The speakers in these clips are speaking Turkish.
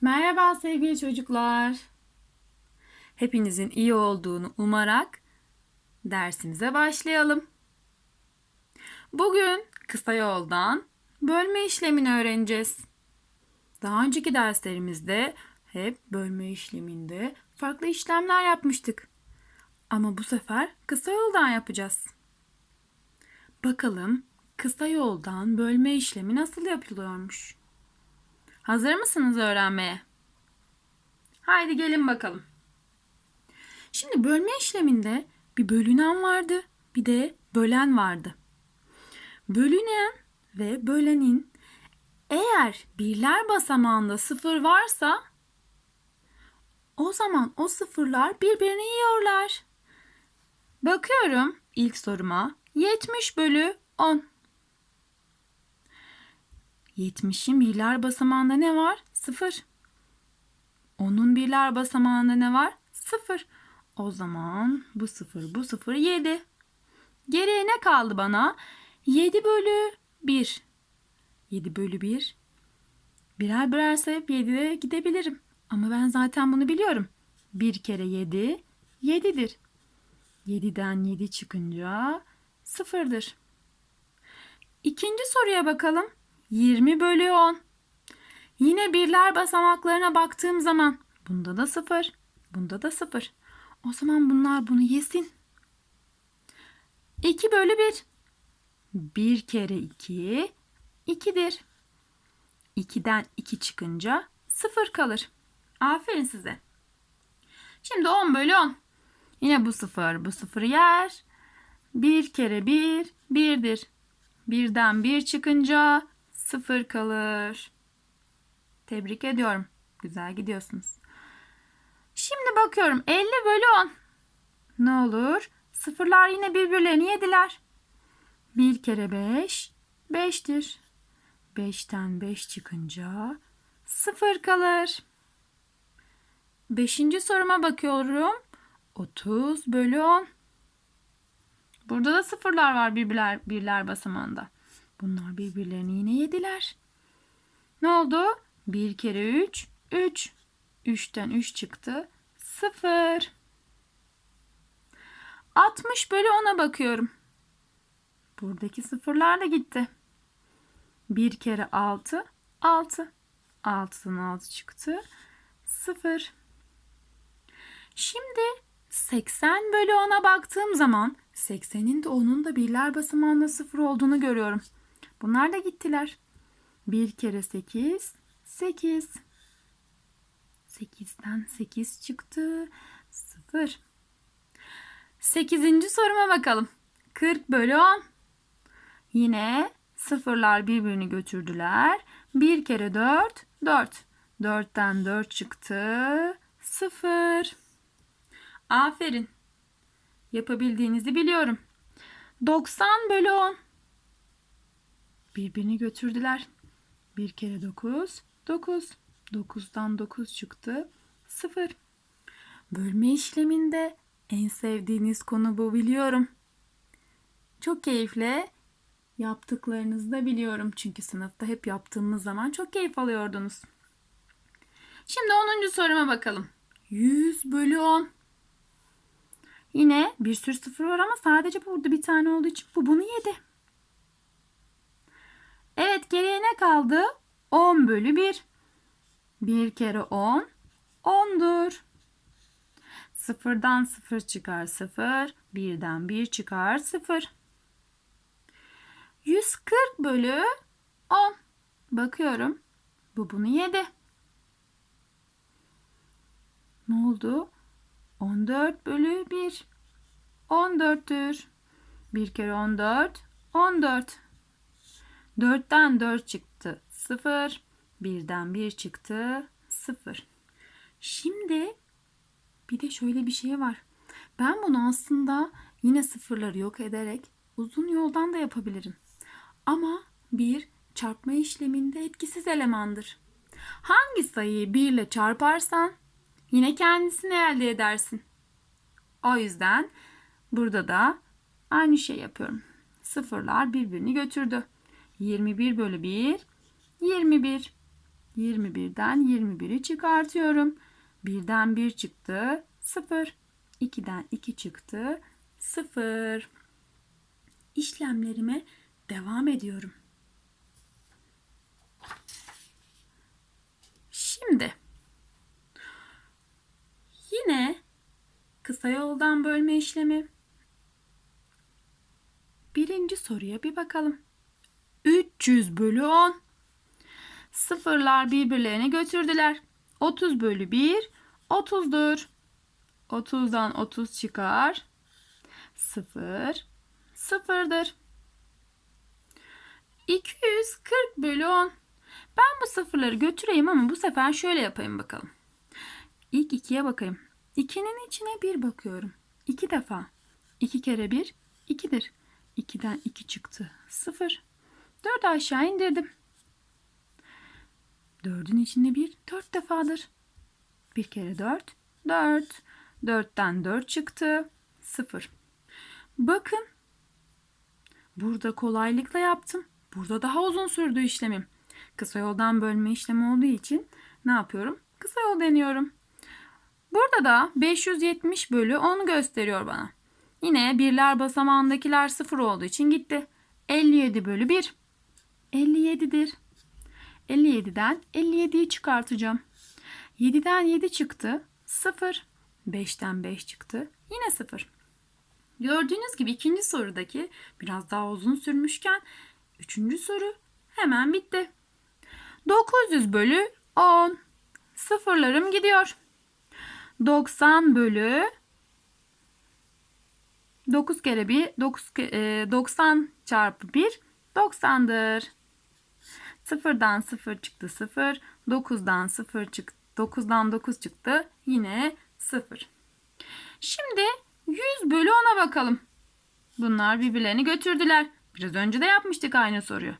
Merhaba sevgili çocuklar. Hepinizin iyi olduğunu umarak dersimize başlayalım. Bugün kısa yoldan bölme işlemini öğreneceğiz. Daha önceki derslerimizde hep bölme işleminde farklı işlemler yapmıştık. Ama bu sefer kısa yoldan yapacağız. Bakalım kısa yoldan bölme işlemi nasıl yapılıyormuş? Hazır mısınız öğrenmeye? Haydi gelin bakalım. Şimdi bölme işleminde bir bölünen vardı, bir de bölen vardı. Bölünen ve bölenin eğer birler basamağında sıfır varsa o zaman o sıfırlar birbirini yiyorlar. Bakıyorum ilk soruma 70 bölü 10. 70'in birler basamağında ne var? 0. Onun birler basamağında ne var? 0. O zaman bu 0 bu 0 7. Geriye ne kaldı bana? 7 bölü 1. 7 bölü 1. Birer birer sayıp 7'de gidebilirim. Ama ben zaten bunu biliyorum. 1 kere 7 7'dir. 7'den 7 çıkınca 0'dır. İkinci soruya bakalım. 20 bölü 10. Yine birler basamaklarına baktığım zaman bunda da 0, bunda da 0. O zaman bunlar bunu yesin. 2 bölü 1. 1 kere 2 2'dir. 2'den 2 çıkınca 0 kalır. Aferin size. Şimdi 10 bölü 10. Yine bu 0 bu 0 yer. 1 kere 1 1'dir. Birden 1 çıkınca sıfır kalır. Tebrik ediyorum. Güzel gidiyorsunuz. Şimdi bakıyorum 50 bölü 10. Ne olur? Sıfırlar yine birbirlerini yediler. 1 kere 5 5'tir. 5'ten 5 çıkınca 0 kalır. Beşinci soruma bakıyorum. 30 bölü 10. Burada da sıfırlar var birbirler, birler basamağında. Bunlar birbirlerini yine yediler. Ne oldu? 1 kere 3, 3. 3'ten 3 çıktı. 0. 60 bölü 10'a bakıyorum. Buradaki sıfırlar da gitti. 1 kere 6, 6. 6'dan 6 çıktı. 0. Şimdi 80 bölü 10'a baktığım zaman 80'in de 10'un da birler basamağında 0 olduğunu görüyorum. Bunlar da gittiler. 1 kere 8, 8. 8'den 8 çıktı. 0. 8. soruma bakalım. 40 bölü 10. Yine sıfırlar birbirini götürdüler. 1 kere 4, 4. 4'ten 4 çıktı. 0. Aferin. Yapabildiğinizi biliyorum. 90 bölü 10. Birbirini götürdüler. 1 kere 9, 9. 9'dan 9 çıktı. 0. Bölme işleminde en sevdiğiniz konu bu biliyorum. Çok keyifle yaptıklarınızı da biliyorum. Çünkü sınıfta hep yaptığımız zaman çok keyif alıyordunuz. Şimdi 10. soruma bakalım. 100 bölü 10. Yine bir sürü sıfır var ama sadece burada bir tane olduğu için bu bunu yedi. Evet geriye ne kaldı? 10 bölü 1. 1 kere 10 10'dur. Sıfırdan 0 çıkar 0. Birden 1 çıkar 0. 140 bölü 10. Bakıyorum. Bu bunu yedi. Ne oldu? 14 bölü 1. 14'tür. 1 kere 14. 14. 4'ten 4 çıktı. 0. 1'den 1 çıktı. 0. Şimdi bir de şöyle bir şey var. Ben bunu aslında yine sıfırları yok ederek uzun yoldan da yapabilirim. Ama bir çarpma işleminde etkisiz elemandır. Hangi sayıyı 1 ile çarparsan yine kendisini elde edersin. O yüzden burada da aynı şey yapıyorum. Sıfırlar birbirini götürdü. 21 bölü 1 21. 21'den 21'i çıkartıyorum. 1'den 1 çıktı. 0. 2'den 2 çıktı. 0. İşlemlerime devam ediyorum. Şimdi yine kısa yoldan bölme işlemi. Birinci soruya bir bakalım. 300 bölü 10. Sıfırlar birbirlerine götürdüler. 30 bölü 1 30'dur. 30'dan 30 çıkar. 0 sıfırdır. 240 bölü 10. Ben bu sıfırları götüreyim ama bu sefer şöyle yapayım bakalım. İlk 2'ye bakayım. 2'nin içine 1 bakıyorum. 2 defa. 2 kere 1 2'dir. 2'den 2 çıktı. 0. 4 aşağı indirdim. 4'ün içinde 1 4 defadır. 1 kere 4 4. 4'ten 4 çıktı. 0. Bakın. Burada kolaylıkla yaptım. Burada daha uzun sürdü işlemim. Kısa yoldan bölme işlemi olduğu için ne yapıyorum? Kısa yol deniyorum. Burada da 570 bölü 10 gösteriyor bana. Yine birler basamağındakiler 0 olduğu için gitti. 57 bölü 1. 57'dir. 57'den 57'yi çıkartacağım. 7'den 7 çıktı. 0. 5'ten 5 çıktı. Yine 0. Gördüğünüz gibi ikinci sorudaki biraz daha uzun sürmüşken üçüncü soru hemen bitti. 900 bölü 10. Sıfırlarım gidiyor. 90 bölü 9 kere 1 9 90 çarpı 1 90'dır. Sıfırdan 0 çıktı 0. 9'dan 0 çıktı. 9'dan 9 çıktı. Yine 0. Şimdi 100 bölü 10'a bakalım. Bunlar birbirlerini götürdüler. Biraz önce de yapmıştık aynı soruyu.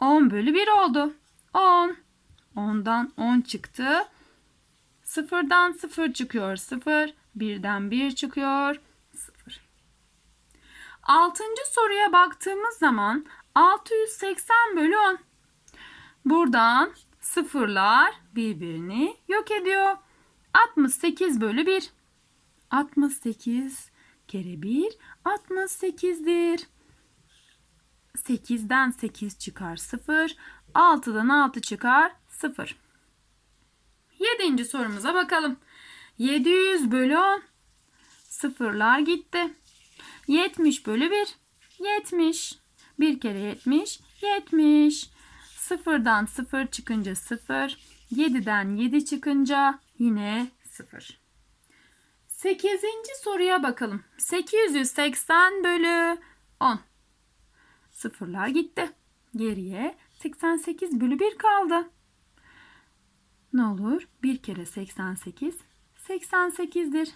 10 bölü 1 oldu. 10. 10'dan 10 çıktı. 0'dan 0 çıkıyor 0. 1'den 1 çıkıyor 0. Altıncı soruya baktığımız zaman 680 bölü 10. Buradan sıfırlar birbirini yok ediyor. 68 bölü 1. 68 kere 1 68'dir. 8'den 8 çıkar 0. 6'dan 6 çıkar 0. Yedinci sorumuza bakalım. 700 bölü 10. Sıfırlar gitti. 70 bölü 1. 70. 1 kere 70. 70. Sıfırdan 0 çıkınca 0. 7'den 7 çıkınca yine 0. 8. soruya bakalım. 880 bölü 10. Sıfırlar gitti. Geriye 88 bölü 1 kaldı. Ne olur? 1 kere 88 88'dir.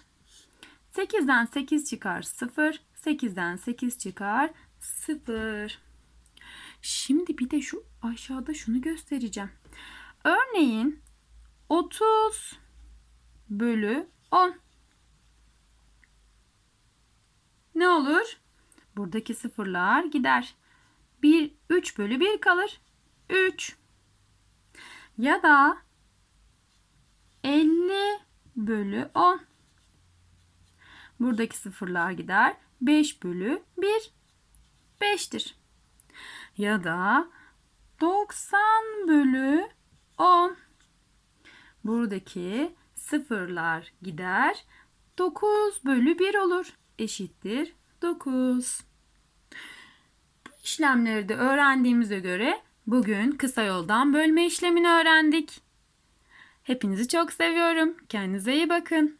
8'den 8 çıkar 0. 8'den 8 çıkar 0. Şimdi bir de şu aşağıda şunu göstereceğim. Örneğin 30 bölü 10. Ne olur? Buradaki sıfırlar gider. 1 3 bölü 1 kalır. 3. Ya da 50 bölü 10. Buradaki sıfırlar gider. 5 bölü 1 5'tir. Ya da 90 bölü 10. Buradaki sıfırlar gider. 9 bölü 1 olur. Eşittir 9. Bu işlemleri de öğrendiğimize göre bugün kısa yoldan bölme işlemini öğrendik. Hepinizi çok seviyorum. Kendinize iyi bakın.